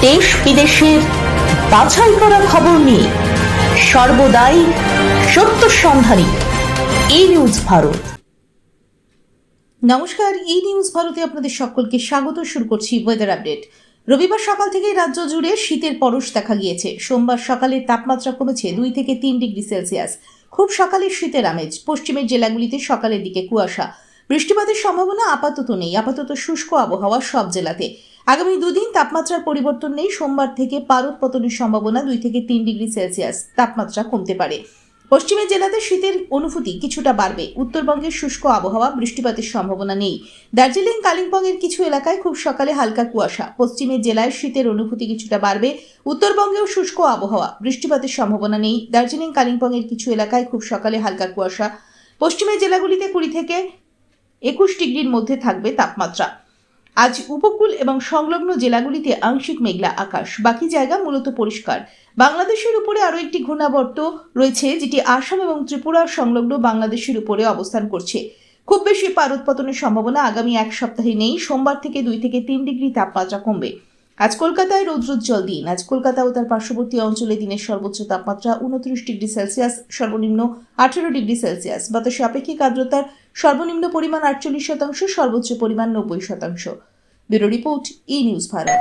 দেশ বিদেশের বাছাই করা খবর নিয়ে সর্বদাই সত্য সন্ধানী এই নিউজ ভারত। নমস্কার, ই নিউজ ভারতে আপনাদের সকলকে স্বাগত, শুরু করছি ওয়েদার আপডেট রবিবার সকাল থেকেই রাজ্য জুড়ে শীতের পরশ দেখা গিয়েছে। সোমবার সকালে তাপমাত্রা কমেছে দুই থেকে তিন ডিগ্রি সেলসিয়াস। খুব সকালে শীতের আমেজ। পশ্চিমের জেলাগুলিতে সকালের দিকে কুয়াশা। বৃষ্টিপাতের সম্ভাবনা আপাতত নেই। আপাতত শুষ্ক আবহাওয়া সব জেলাতে। আগামী দুদিন তাপমাত্রার পরিবর্তন নেই। সোমবার থেকে পারদ পতনের সম্ভাবনা দুই থেকে তিন ডিগ্রি সেলসিয়াস। তাপমাত্রা কমতে পারে। পশ্চিমের জেলাতে শীতের অনুভূতি কিছুটা বাড়বে। উত্তরবঙ্গের শুষ্ক আবহাওয়া, বৃষ্টিপাতের সম্ভাবনা নেই। দার্জিলিং, কালিম্পংয়ের কিছু এলাকায় খুব সকালে হালকা কুয়াশা। পশ্চিমের জেলায় শীতের অনুভূতি কিছুটা বাড়বে। উত্তরবঙ্গেও শুষ্ক আবহাওয়া, বৃষ্টিপাতের সম্ভাবনা নেই। দার্জিলিং, কালিম্পংয়ের কিছু এলাকায় খুব সকালে হালকা কুয়াশা। পশ্চিমের জেলাগুলিতে কুড়ি থেকে একুশ ডিগ্রির মধ্যে থাকবে তাপমাত্রা। আজ উপকূল এবং সংলগ্ন জেলাগুলিতে আংশিক মেঘলা আকাশ। বাকি জায়গা মূলত পরিষ্কার। বাংলাদেশের উপরে আরও একটি ঘূর্ণাবর্ত রয়েছে, যেটি আসাম এবং ত্রিপুরার সংলগ্ন বাংলাদেশের উপরে অবস্থান করছে। খুব বেশি পারদ পতনের সম্ভাবনা আগামী এক সপ্তাহে নেই। সোমবার থেকে দুই থেকে তিন ডিগ্রি তাপমাত্রা কমবে। আজ কলকাতায় রৌদ্রোজ্জ্বল দিন। আজ কলকাতা ও তার পার্শ্ববর্তী অঞ্চলে দিনের সর্বোচ্চ তাপমাত্রা উনত্রিশ ডিগ্রি সেলসিয়াস, সর্বনিম্ন আঠেরো ডিগ্রি সেলসিয়াস। বাতাসে আপেক্ষিক আর্দ্রতার সর্বনিম্ন পরিমাণ আটচল্লিশ শতাংশ, সর্বোচ্চ পরিমাণ নব্বই শতাংশ। Bureau report E news Bharat.